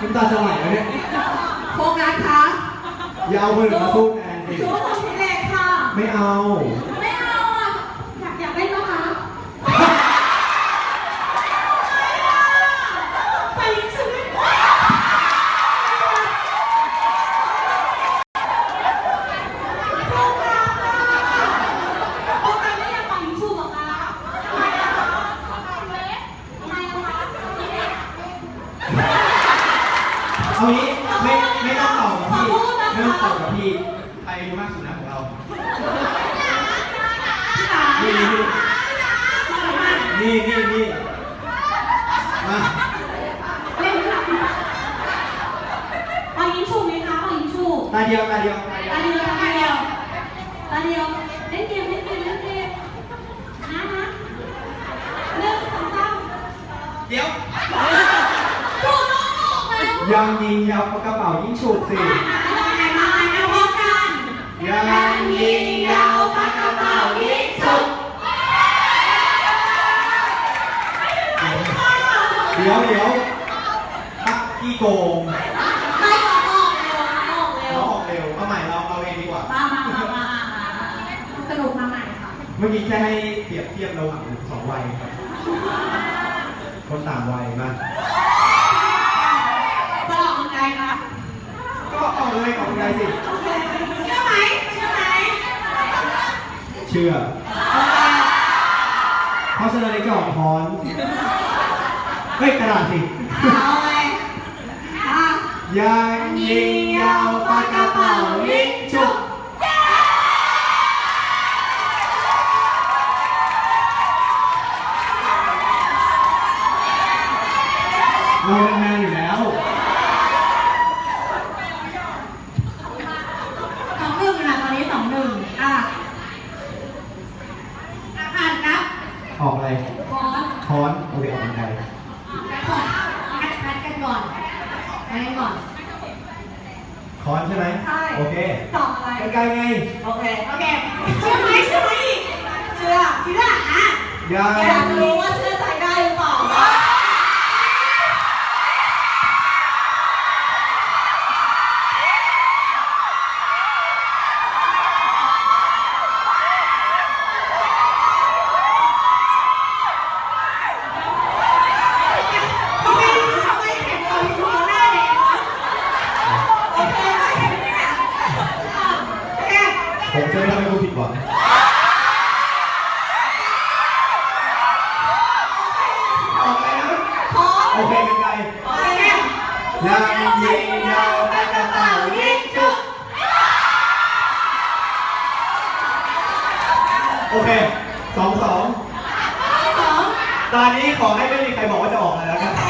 คุณตาจะไหลแล้วเนี่ยโฟนัสคะอย่าเอาคนอื่นมาสู้แอนสิสู้ของพี่เล็กค่ะ ไม่เอา เอางี้ไม่ไม่ต้องตอบกับพี่ไม่ต้องตอบกับพี่ใครอายุมากสุดนะของเรานี่นี่นี่นี่มาเล่นค่ะไปยิงสู้ไหมคะไปยิงสู้ตาเดียวตาเดียวตาเดียวตาเดียวตาเดียวตาเดียวเล่นเกมเล่นเกมเล่นเกมนะนะหนึ่งสองสาม เดี๋ยว ถูกต้องออกแล้ว ยังยิงยาวปากกระเป๋ายิ่งฉุกสิมาไงมาไงพร้อมกันยังยิงยาวปากกระเป๋ายิ่งฉุกเดี๋ยวเดี๋ยวพักกี้โกงไม่ออกออกเร็วออกเร็เราวออกเร็วเอาใหม่เราเอาเองดีกว่ามามามามาสนุกมาใหม่ค่ะ เมื่อกี้แค่ให้เปรียบเทียบระหว่างสองวัยครับคนต่างวัยมา จะออกกำลังกายนะก็ออกเลยออกเลยสิ โอเคเชื่อไหมเชื่อไหมเชื่อโอเคเพราะฉะนั้นก็ออกคอนเฮ้ยกระดาษสิ เอาเลยอะ ยังยิงยาวปากกระเป๋ายิงฉุกเราเป็นแมนอยู่แล้ว สองหนึ่งนะตอนนี้สองหนึ่งอะอะอ่านครับ ออกอะไร คอน คอนโอเคออกบันได ก่อนคัดคัดกันก่อน ไปกันก่อนคอนใช่ไหมใช่ โอเคตอบอะไรไกลๆไงโอเค โอเค เชื่อไหมเชื่อไหมเชื่อเชื่ออะยัง ผมจะไม่ทำให้คุณผิดหวังออกอะไรนะพร้อมโอเคเป็นไงโอเคยังยิงยาวปากกระเป๋ายิงฉุกโอเคสองสอง สอง ตอนนี้ขอให้ไม่มีใครบอกว่าจะออกอะไรแล้วกัน